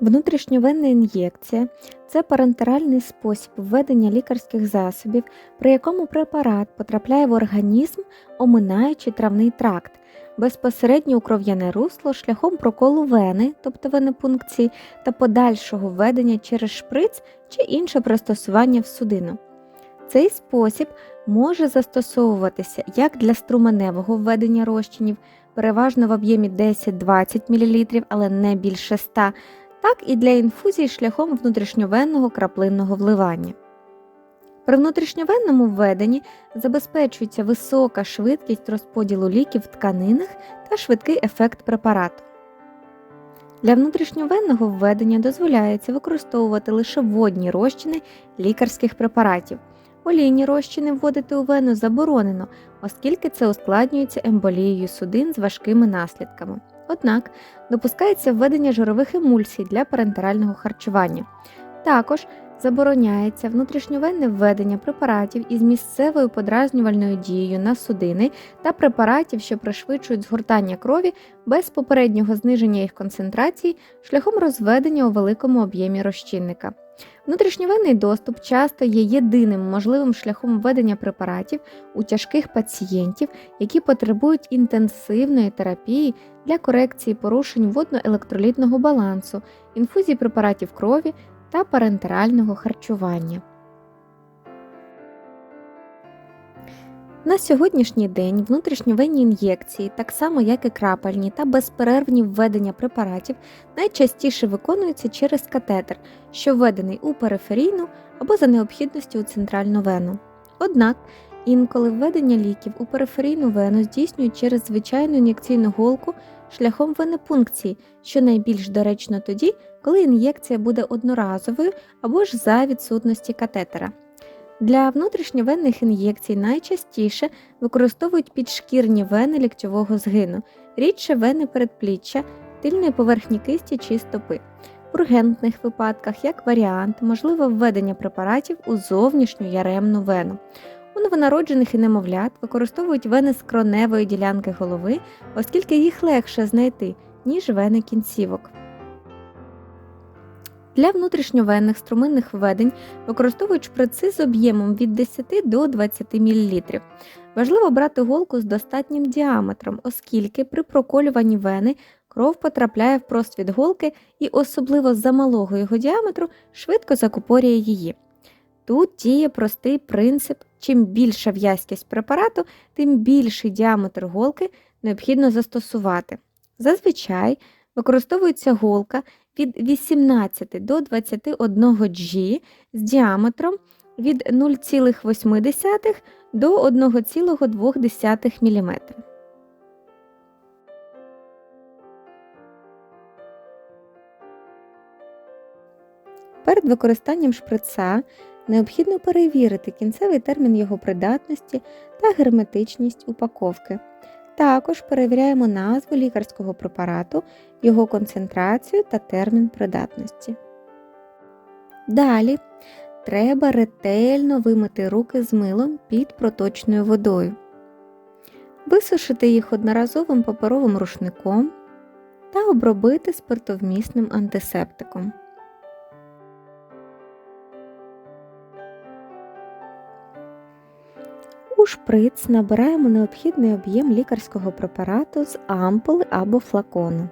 Внутрішньовенна ін'єкція це парентеральний спосіб введення лікарських засобів, при якому препарат потрапляє в організм, оминаючи травний тракт, безпосередньо у кров'яне русло шляхом проколу вени, тобто венепункції, та подальшого введення через шприц чи інше пристосування в судину. Цей спосіб може застосовуватися як для струменевого введення розчинів, переважно в об'ємі 10-20 мл, але не більше 100 так і для інфузій шляхом внутрішньовенного краплинного вливання. При внутрішньовенному введенні забезпечується висока швидкість розподілу ліків в тканинах та швидкий ефект препарату. Для внутрішньовенного введення дозволяється використовувати лише водні розчини лікарських препаратів. Олійні розчини вводити у вену заборонено, оскільки це ускладнюється емболією судин з важкими наслідками. Однак допускається введення жирових емульсій для парентерального харчування. Також забороняється внутрішньовенне введення препаратів із місцевою подразнювальною дією на судини та препаратів, що пришвидшують згортання крові без попереднього зниження їх концентрації шляхом розведення у великому об'ємі розчинника. Внутрішньовенний доступ часто є єдиним можливим шляхом введення препаратів у тяжких пацієнтів, які потребують інтенсивної терапії для корекції порушень водно-електролітного балансу, інфузії препаратів крові та парентерального харчування. На сьогоднішній день внутрішньовенні ін'єкції, так само як і крапельні та безперервні введення препаратів, найчастіше виконуються через катетер, що введений у периферійну або за необхідності у центральну вену. Однак інколи введення ліків у периферійну вену здійснюють через звичайну ін'єкційну голку шляхом венепункції, що найбільш доречно тоді, коли ін'єкція буде одноразовою або ж за відсутності катетера. Для внутрішньовенних ін'єкцій найчастіше використовують підшкірні вени ліктьового згину, рідше вени передпліччя, тильної поверхні кисті чи стопи. В ургентних випадках, як варіант, можливе введення препаратів у зовнішню яремну вену. У новонароджених і немовлят використовують вени з кроневої ділянки голови, оскільки їх легше знайти, ніж вени кінцівок. Для внутрішньовенних струминних введень використовують шприци з об'ємом від 10 до 20 мл. Важливо брати голку з достатнім діаметром, оскільки при проколюванні вени кров потрапляє в просвіт голки і, особливо з-за малого його діаметру, швидко закупорює її. Тут діє простий принцип: чим більша в'язкість препарату, тим більший діаметр голки необхідно застосувати. Зазвичай використовується голка від 18 до 21 G з діаметром від 0,8 до 1,2 мм. Перед використанням шприца необхідно перевірити кінцевий термін його придатності та герметичність упаковки. Також перевіряємо назву лікарського препарату, його концентрацію та термін придатності. Далі треба ретельно вимити руки з милом під проточною водою, висушити їх одноразовим паперовим рушником та обробити спиртовмісним антисептиком. У шприц набираємо необхідний об'єм лікарського препарату з ампули або флакону.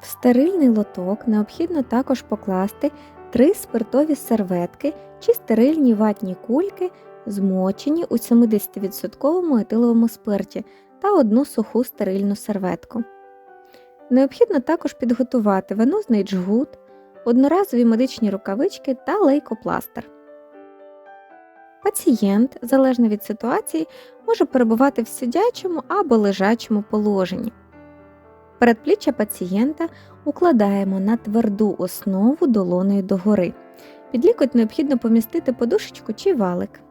В стерильний лоток необхідно також покласти три спиртові серветки чи стерильні ватні кульки, змочені у 70% етиловому спирті та одну суху стерильну серветку. Необхідно також підготувати венозний джгут, одноразові медичні рукавички та лейкопластир. Пацієнт, залежно від ситуації, може перебувати в сидячому або лежачому положенні. Передпліччя пацієнта укладаємо на тверду основу долоною догори. Під лікоть необхідно помістити подушечку чи валик.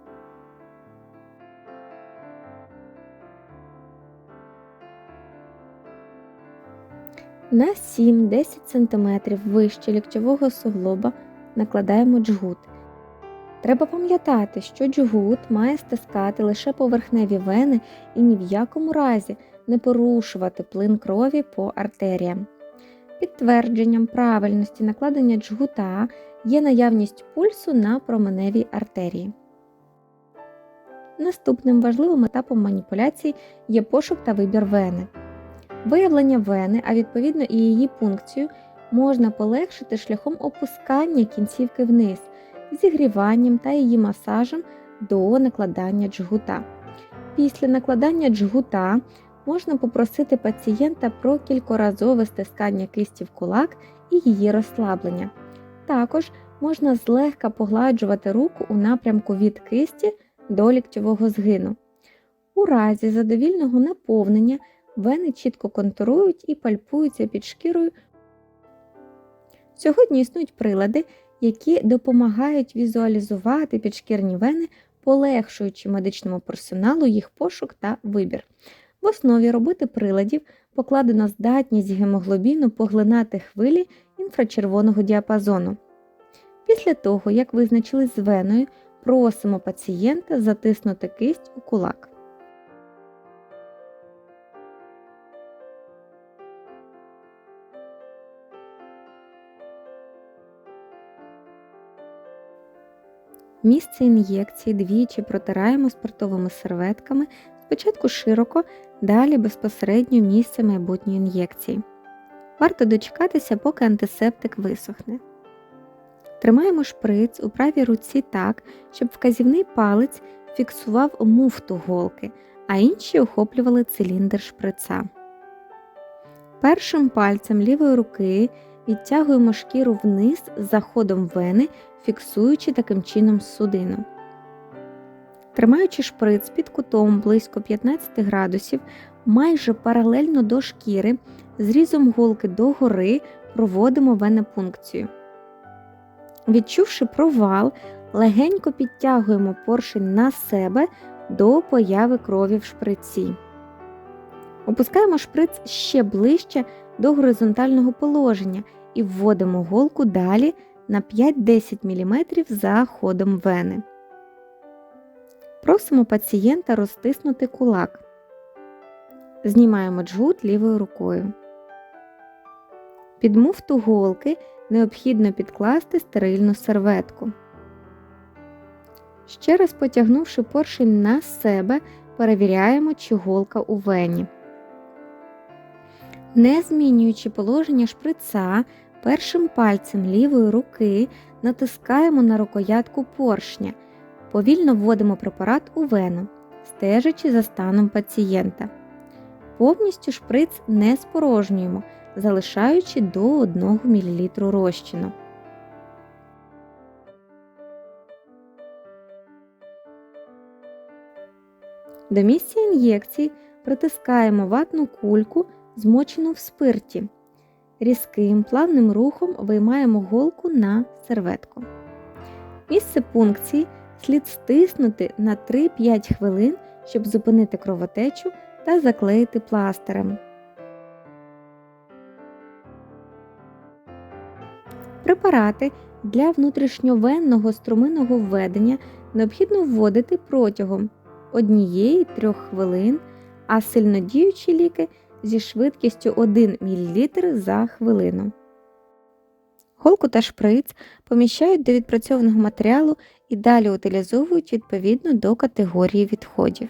На 7-10 см вище ліктьового суглоба накладаємо джгут. Треба пам'ятати, що джгут має стискати лише поверхневі вени і ні в якому разі не порушувати плин крові по артеріям. Підтвердженням правильності накладення джгута є наявність пульсу на променевій артерії. Наступним важливим етапом маніпуляції є пошук та вибір вени. Виявлення вени, а відповідно і її пункцію, можна полегшити шляхом опускання кінцівки вниз, зігріванням та її масажем до накладання джгута. Після накладання джгута можна попросити пацієнта про кількоразове стискання кисті в кулак і її розслаблення. Також можна злегка погладжувати руку у напрямку від кисті до ліктьового згину. У разі задовільного наповнення вени чітко контурують і пальпуються під шкірою. Сьогодні існують прилади, які допомагають візуалізувати підшкірні вени, полегшуючи медичному персоналу їх пошук та вибір. В основі роботи приладів покладено здатність гемоглобіну поглинати хвилі інфрачервоного діапазону. Після того, як визначили з веною, просимо пацієнта затиснути кисть у кулак. Місце ін'єкції двічі протираємо спиртовими серветками, спочатку широко, далі безпосередньо місце майбутньої ін'єкції. Варто дочекатися, поки антисептик висохне. Тримаємо шприц у правій руці так, щоб вказівний палець фіксував муфту голки, а інші охоплювали циліндр шприца. Першим пальцем лівої руки відтягуємо шкіру вниз з заходом вени, фіксуючи таким чином судину. Тримаючи шприц під кутом близько 15 градусів, майже паралельно до шкіри, зрізом голки догори проводимо венепункцію. Відчувши провал, легенько підтягуємо поршень на себе до появи крові в шприці. Опускаємо шприц ще ближче до горизонтального положення і вводимо голку далі на 5-10 мм за ходом вени. Просимо пацієнта розтиснути кулак. Знімаємо джгут лівою рукою. Під муфту голки необхідно підкласти стерильну серветку. Ще раз потягнувши поршень на себе, перевіряємо, чи голка у вені. Не змінюючи положення шприца, першим пальцем лівої руки натискаємо на рукоятку поршня, повільно вводимо препарат у вену, стежачи за станом пацієнта. Повністю шприц не спорожнюємо, залишаючи до 1 мл розчину. До місця ін'єкції притискаємо ватну кульку, змочену в спирті. Різким плавним рухом виймаємо голку на серветку. Місце пункції слід стиснути на 3-5 хвилин, щоб зупинити кровотечу та заклеїти пластирем. Препарати для внутрішньовенного струминного введення необхідно вводити протягом 1-3 хвилин, а сильнодіючі ліки зі швидкістю 1 мл за хвилину. Голку та шприц поміщають до відпрацьованого матеріалу і далі утилізовують відповідно до категорії відходів.